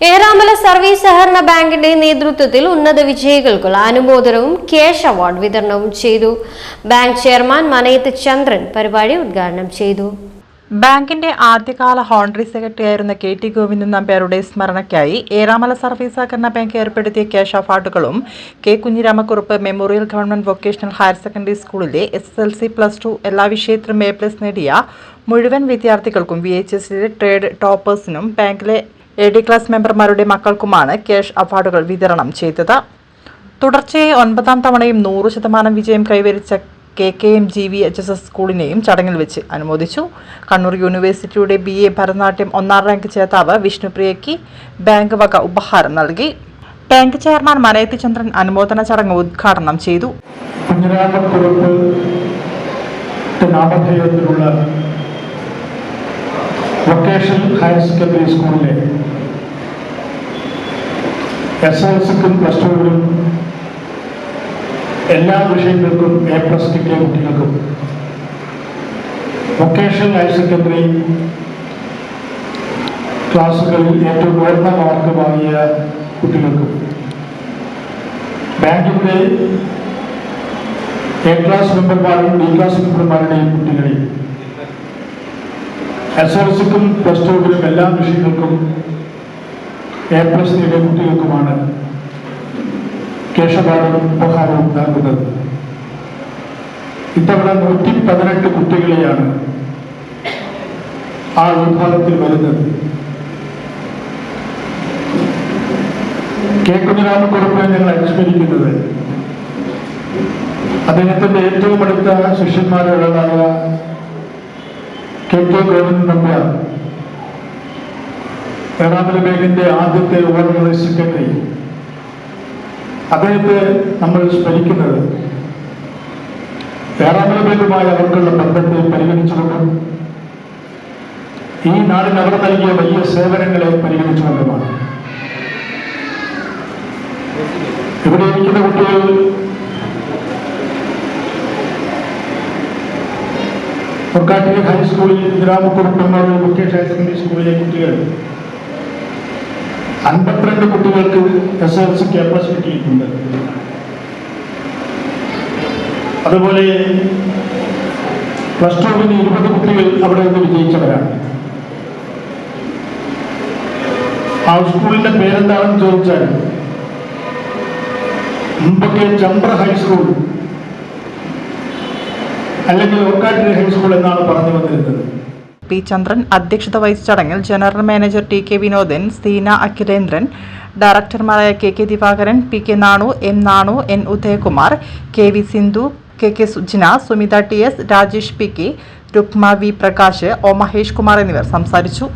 Eramala service സഹകരണ ബാങ്കിന്റെ നേതൃത്വത്തിൽ ഉന്നത വിജയികൾക്കുള്ള അനുമോദനവും ക്യാഷ് അവാർഡ് വിതരണവും ചെയ്തു. ബാങ്ക് ചെയർമാൻ മനയത്ത് ചന്ദ്രൻ പരിപാടി ഉദ്ഘാടനം ചെയ്തു. ബാങ്കിന്റെ ആദ്യകാല ഹോണറി സെക്രട്ടറി ആയിരുന്ന കെ ടി ഗോവിന്ദൻ നമ്പ്യാരുടെ സ്മരണയ്ക്കായി ഏറാമല സർവീസ് സഹകരണ ബാങ്ക് ഏർപ്പെടുത്തിയ ക്യാഷ് അവാർഡുകളും K Kunhiramakurup memorial government vocational higher secondary സ്കൂളിലെ S S L C plus two എല്ലാ വിഷയത്തിലും എ പ്ലസ് നേടിയ മുഴുവൻ വിദ്യാർത്ഥികൾക്കും വി എച്ച് എസിലെ ട്രേഡ് ടോപ്പേഴ്സിനും ബാങ്കിലെ എ ഡി ക്ലാസ് മെമ്പർമാരുടെ മക്കൾക്കുമാണ് ക്യാഷ് അവാർഡുകൾ വിതരണം ചെയ്തത്. തുടർച്ചയായി ഒൻപതാം തവണയും നൂറ് ശതമാനം വിജയം കൈവരിച്ച K K M G V H S S സ്കൂളിനെയും ചടങ്ങിൽ വെച്ച് അനുമോദിച്ചു. കണ്ണൂർ യൂണിവേഴ്സിറ്റിയുടെ ബി എ ഭരതനാട്യം ഒന്നാം റാങ്ക് ജേതാവ് വിഷ്ണുപ്രിയയ്ക്ക് ബാങ്ക് വക ഉപഹാരം നൽകി. ബാങ്ക് ചെയർമാൻ മനയത്തി ചന്ദ്രൻ അനുമോദന ചടങ്ങ് ഉദ്ഘാടനം ചെയ്തു. വൊക്കേഷണൽ ഹയർ സെക്കൻഡറി സ്കൂളിലെ എസ് എൽ സിക്കും പ്ലസ് ടുവിനും എല്ലാ വിഷയങ്ങൾക്കും എ പ്ലസ് കിട്ടിയ കുട്ടികൾക്കും വൊക്കേഷണൽ ഹയർ സെക്കൻഡറി ക്ലാസ്സുകളിൽ ഏറ്റവും ഉയർന്ന മാർക്ക് വാങ്ങിയ കുട്ടികൾക്കും. ബാങ്കിന്റെ എ ക്ലാസ് മെമ്പർമാരും ബി ക്ലാസ് മെമ്പർമാരുടെയും കുട്ടികളെ എസ് എൽ സിക്കും പ്ലസ് ടുവിലും എല്ലാ വിഷയങ്ങൾക്കും എ പ്ലസ് നേടിയ കുട്ടികൾക്കുമാണ് കേശപാഠവും ഉപഹാരവും നൽകുന്നത്. ഇത്തവണ നൂറ്റി പതിനെട്ട് കുട്ടികളെയാണ് ആ വിഭാഗത്തിൽ വരുന്നത്. കെ. കുഞ്ഞിരാമക്കുറുപ്പിനെ ഞങ്ങൾ അനുസ്മരിക്കുന്നത്. അദ്ദേഹത്തിന്റെ ഏറ്റവും അടുത്ത ശിഷ്യന്മാരുള്ളതായ കെ കെ ഗോവിന്ദൻ നമ്പ്യാർ ഏറാമല ബേഗിന്റെ ആദ്യത്തെ ഓർഗനൈസ് സെക്രട്ടറി. അദ്ദേഹത്തെ നമ്മൾ സ്മരിക്കുന്നത് ഏറാമല ബേഗുമായി അവർക്കുള്ള ബന്ധത്തെ പരിഗണിച്ചുകൊണ്ടും ഈ നാടിന് അവർ നൽകിയ വലിയ സേവനങ്ങളെ പരിഗണിച്ചുകൊണ്ടുമാണ്. ഇവിടെ ഇരിക്കുന്ന കുട്ടികൾ പൊക്കാട്ടിലെ ഹൈസ്കൂളിൽ Gramakkurup memorial vocation higher secondary സ്കൂളിലെ കുട്ടികൾ. അൻപത്തിരണ്ട് കുട്ടികൾക്ക് എസ് എൽ സി ക്യാമ്പസ് കിട്ടിയിട്ടുണ്ട്. അതുപോലെ പ്ലസ് ടുവിന് ഇരുപത് കുട്ടികൾ അവിടെ നിന്ന് വിജയിച്ചവരാണ്. ആ സ്കൂളിന്റെ പേരെന്താണെന്ന് ചോദിച്ചാൽ മുമ്പൊക്കെ ചന്ദ്ര ഹൈസ്കൂൾ അല്ലെങ്കിൽ ഒക്കാട്ടിരി ഹൈസ്കൂൾ എന്നാണ് പറഞ്ഞു വന്നിരുന്നത്. പി ചന്ദ്രൻ അധ്യക്ഷത വഹിച്ച ചടങ്ങിൽ general manager T K Vinodan Seena Akhilendran ഡയറക്ടർമാരായ K K Divakaran P K Nanu M Nanu N Udayakumar K V Sindhu K K Sujina Sumitha T S Rajesh P K Rukma V Prakash O Mahesh Kumar എന്നിവർ സംസാരിച്ചു.